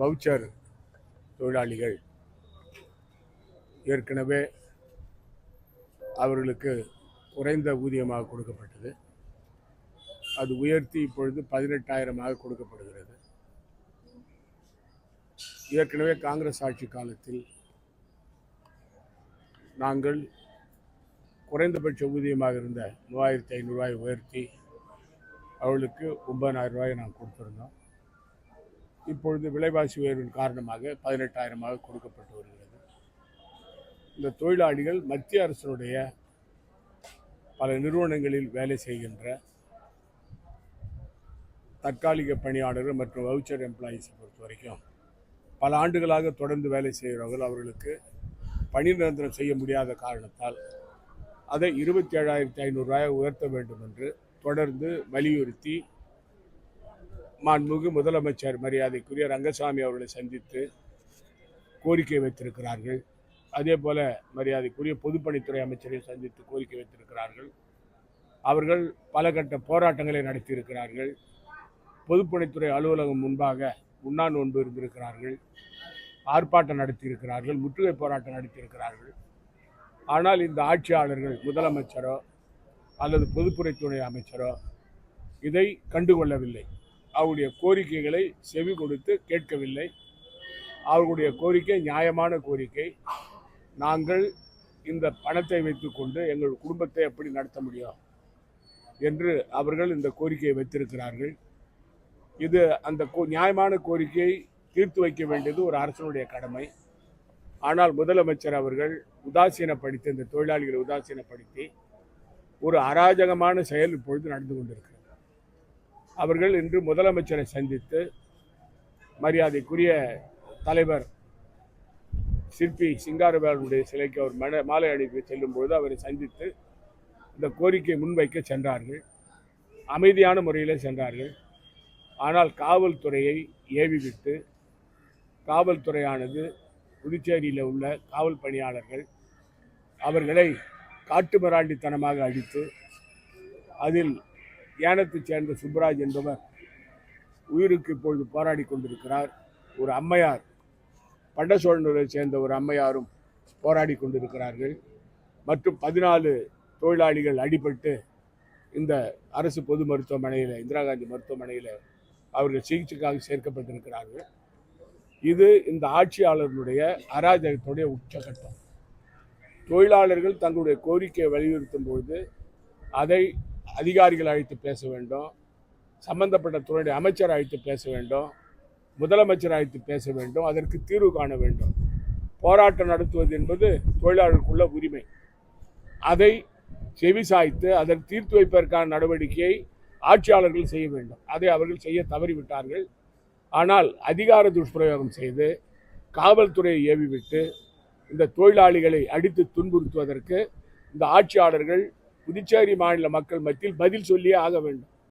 Voucher தொழிலாளிகள். ஏற்கனவே அவர்களுக்கு குறைந்த ஊதியமாக கொடுக்கப்பட்டது. அது உயர்த்தி இப்பொழுது பதினெட்டாயிரமாக கொடுக்கப்படுகிறது. ஏற்கனவே காங்கிரஸ் ஆட்சி காலத்தில் நாங்கள் குறைந்தபட்ச ஊதியமாக இருந்த மூவாயிரத்தி ஐநூறுரூவாய் உயர்த்தி அவர்களுக்கு ஒன்பதாயிரம் ரூபாயை நாங்கள் கொடுத்துருந்தோம். இப்பொழுது விலைவாசி உயர்வின் காரணமாக பதினெட்டாயிரமாக கொடுக்கப்பட்டு வருகிறது. இந்த தொழிலாளிகள் மத்திய அரசினுடைய பல நிறுவனங்களில் வேலை செய்கின்ற தற்காலிக பணியாளர்கள் மற்றும் வவுச்சர் எம்ப்ளாயீஸை பொறுத்த வரைக்கும் பல ஆண்டுகளாக தொடர்ந்து வேலை செய்கிறவர்கள் அவர்களுக்கு பணி நிரந்தரம் செய்ய முடியாத காரணத்தால் அதை இருபத்தி ஏழாயிரத்தி ஐநூறுரூவாயை உயர்த்த வேண்டும் என்று தொடர்ந்து வலியுறுத்தி மாண்புமிகு முதலமைச்சர் மரியாதைக்குரிய ரங்கசாமி அவர்களை சந்தித்து கோரிக்கை வைத்திருக்கிறார்கள். அதே போல மரியாதைக்குரிய பொதுப்பணித்துறை அமைச்சரை சந்தித்து கோரிக்கை வைத்திருக்கிறார்கள். அவர்கள் பல கட்ட போராட்டங்களை நடத்தியிருக்கிறார்கள். பொதுப்பணித்துறை அலுவலகம் முன்பாக உண்ணா நோன்பு இருந்திருக்கிறார்கள். ஆர்ப்பாட்டம் நடத்தியிருக்கிறார்கள். முற்றுகை போராட்டம் நடத்தியிருக்கிறார்கள். ஆனால் இந்த ஆட்சியாளர்கள் முதலமைச்சரோ அல்லது பொதுப்பணித்துறை அமைச்சரோ இதை கண்டுகொள்ளவில்லை. அவருடைய கோரிக்கைகளை செவி கொடுத்து கேட்கவில்லை. அவர்களுடைய கோரிக்கை நியாயமான கோரிக்கை. நாங்கள் இந்த பணத்தை வைத்துக்கொண்டு எங்கள் குடும்பத்தை எப்படி நடத்த முடியும் என்று அவர்கள் இந்த கோரிக்கையை வைத்திருக்கிறார்கள். இது அந்த கோ- நியாயமான கோரிக்கையை தீர்த்து வைக்க வேண்டியது ஒரு அரசனுடைய கடமை. ஆனால் முதலமைச்சர் அவர்கள் உதாசீனப்படுத்தி இந்த தொழிலாளிகளை உதாசீனப்படுத்தி ஒரு அராஜகமான செயல் இப்பொழுது நடந்து கொண்டிருக்கிறது. அவர்கள் இன்று முதலமைச்சரை சந்தித்து மரியாதைக்குரிய தலைவர் சிற்பி சிங்காரவேலனுடைய சிலைக்கு அவர் மன மாலை அணிவிக்க செல்லும் பொழுது அவரை சந்தித்து இந்த கோரிக்கையை முன்வைக்க சென்றார்கள். அமைதியான முறையில் சென்றார்கள். ஆனால் காவல்துறையை ஏவிவிட்டு காவல்துறையானது புதுச்சேரியில் உள்ள காவல் பணியாளர்கள் அவர்களை காட்டுமிராண்டித்தனமாக அடித்து அதில் ஏனத்தைச் சேர்ந்த சுப்ராஜ் என்பவர் உயிருக்கு இப்பொழுது போராடி கொண்டிருக்கிறார். ஒரு அம்மையார் பண்டசோழனூரை சேர்ந்த ஒரு அம்மையாரும் போராடி கொண்டிருக்கிறார்கள். மற்றும் பதினாலு தொழிலாளிகள் அடிபட்டு இந்த அரசு பொது மருத்துவமனையில் இந்திரா காந்தி மருத்துவமனையில் அவர்கள் சிகிச்சைக்காக சேர்க்கப்பட்டிருக்கிறார்கள். இது இந்த ஆட்சியாளர்களுடைய அராஜகத்துடைய உச்சகட்டம். தொழிலாளர்கள் தங்களுடைய கோரிக்கையை வலியுறுத்தும் பொழுது அதை அதிகாரிகள் அழைத்து பேச வேண்டும். சம்பந்தப்பட்ட துறையுடைய அமைச்சர் அழைத்து பேச வேண்டும். முதலமைச்சர் அழைத்து பேச வேண்டும். அதற்கு தீர்வு காண வேண்டும். போராட்டம் நடத்துவது என்பது தொழிலாளர்களுக்குள்ள உரிமை. அதை செவிசாய்த்து அதற்கு தீர்த்து வைப்பதற்கான நடவடிக்கையை ஆட்சியாளர்கள் செய்ய வேண்டும். அதை அவர்கள் செய்ய தவறிவிட்டார்கள். ஆனால் அதிகார துஷ்பிரயோகம் செய்து காவல்துறையை ஏவிவிட்டு இந்த தொழிலாளிகளை அடித்து துன்புறுத்துவதற்கு இந்த ஆட்சியாளர்கள் புதுச்சேரி மாநில மக்கள் மத்தியில் பதில் சொல்லியே ஆக வேண்டும்.